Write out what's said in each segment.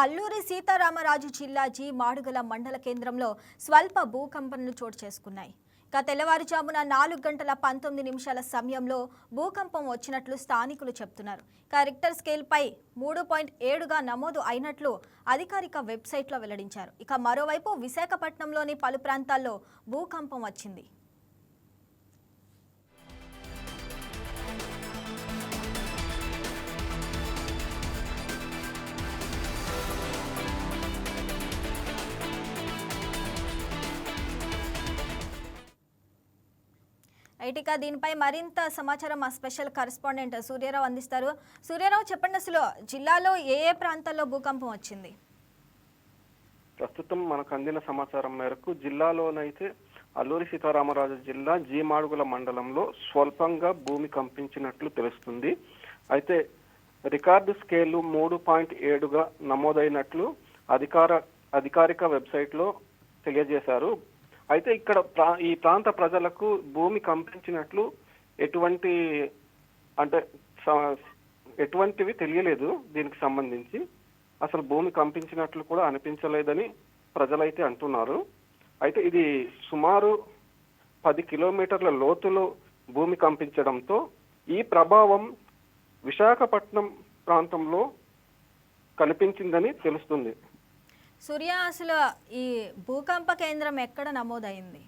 అల్లూరి సీతారామరాజు జిల్లా జి మాడుగల మండల కేంద్రంలో స్వల్ప భూకంపనలు చోటు చేసుకున్నాయి. ఇక తెల్లవారుజామున నాలుగు గంటల పంతొమ్మిది నిమిషాల సమయంలో భూకంపం వచ్చినట్లు స్థానికులు చెప్తున్నారు. ఇక రిక్టర్ స్కేల్పై మూడు పాయింట్ ఏడుగా నమోదు అయినట్లు అధికారిక వెబ్సైట్లో వెల్లడించారు. ఇక మరోవైపు విశాఖపట్నంలోని పలు ప్రాంతాల్లో భూకంపం వచ్చింది. రైట్ ఇక దీనిపై మరింత సమాచారం మా స్పెషల్ కరెస్పాండెంట్ సూర్యారావు అందిస్తారు. సూర్యారావు చెప్పండి అసలు జిల్లాలో ఏ ఏ ప్రాంతాల్లో భూకంపం వచ్చింది? ప్రస్తుతం మనకు అందిన సమాచారం మేరకు జిల్లాలోనైతే అల్లూరి సీతారామరాజు జిల్లా జీమాడుగుల మండలంలో స్వల్పంగా భూమి కంపించినట్లు తెలుస్తుంది. అయితే రికార్డు స్కేలు మూడు పాయింట్ ఏడుగా నమోదైనట్లు అధికార అధికారిక వెబ్సైట్లో తెలియజేశారు. అయితే ఇక్కడ ప్రా ఈ ప్రాంత ప్రజలకు భూమి కంపించినట్లు ఎటువంటి అంటే స- ఎటువంటివి తెలియలేదు దీనికి సంబంధించి. అసలు భూమి కంపించినట్లు కూడా అనిపించలేదని ప్రజలైతే అంటున్నారు. అయితే ఇది సుమారు పది కిలోమీటర్ల లోతులో భూమి కంపించడంతో ఈ ప్రభావం విశాఖపట్నం ప్రాంతంలో కనిపించిందని తెలుస్తుంది. సూర్య అసలు ఈ భూకంప కేంద్రం ఎక్కడ నమోదైంది?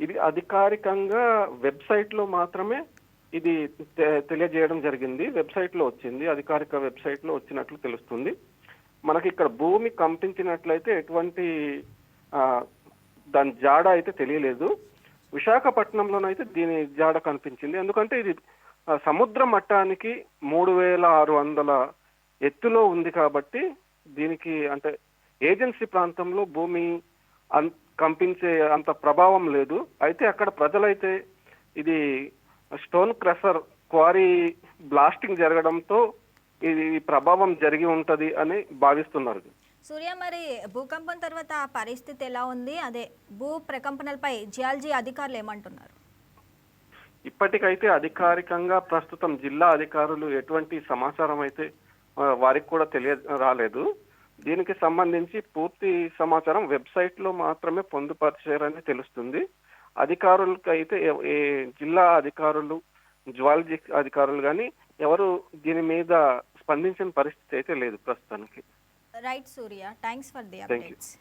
ఇది అధికారికంగా వెబ్సైట్లో మాత్రమే ఇది తె- తెలియజేయడం జరిగింది. వెబ్సైట్లో వచ్చింది. అధికారిక వెబ్సైట్లో వచ్చినట్లు తెలుస్తుంది. మనకి ఇక్కడ భూమి కంపించినట్లయితే ఎటువంటి దాని జాడ అయితే తెలియలేదు. విశాఖపట్నంలోనైతే దీని జాడ కనిపించింది. ఎందుకంటే ఇది సముద్ర మట్టానికి మూడు వేల ఆరు వందల ఎత్తులో ఉంది కాబట్టి దీనికి అంటే ఏజెన్సీ ప్రాంతంలో భూమి కంపించే అంత ప్రభావం లేదు. అయితే అక్కడ ప్రజలైతే ఇది స్టోన్ క్రషర్ క్వారీ బ్లాస్టింగ్ జరగడంతో ఇది ప్రభావం జరిగి ఉంటది అని భావిస్తున్నారు. సూర్య మరి భూకంపం తర్వాత పరిస్థితి ఎలా ఉంది? అదే భూ ప్రకంపనలపై జియాలజీ అధికారులు ఏమంటున్నారు? ఇప్పటికైతే అధికారికంగా ప్రస్తుతం జిల్లా అధికారులు ఎటువంటి సమాచారం అయితే వారికి కూడా తెలియ రాలేదు. దీనికి సంబంధించి పూర్తి సమాచారం వెబ్సైట్లో మాత్రమే పొందుపరిచారని తెలుస్తుంది. అధికారులకి అయితే ఏ జిల్లా అధికారులు జ్వాలజీ అధికారులు కానీ ఎవరు దీని మీద స్పందించిన పరిస్థితి అయితే లేదు ప్రస్తుతానికి. Right Surya thanks for the. Updates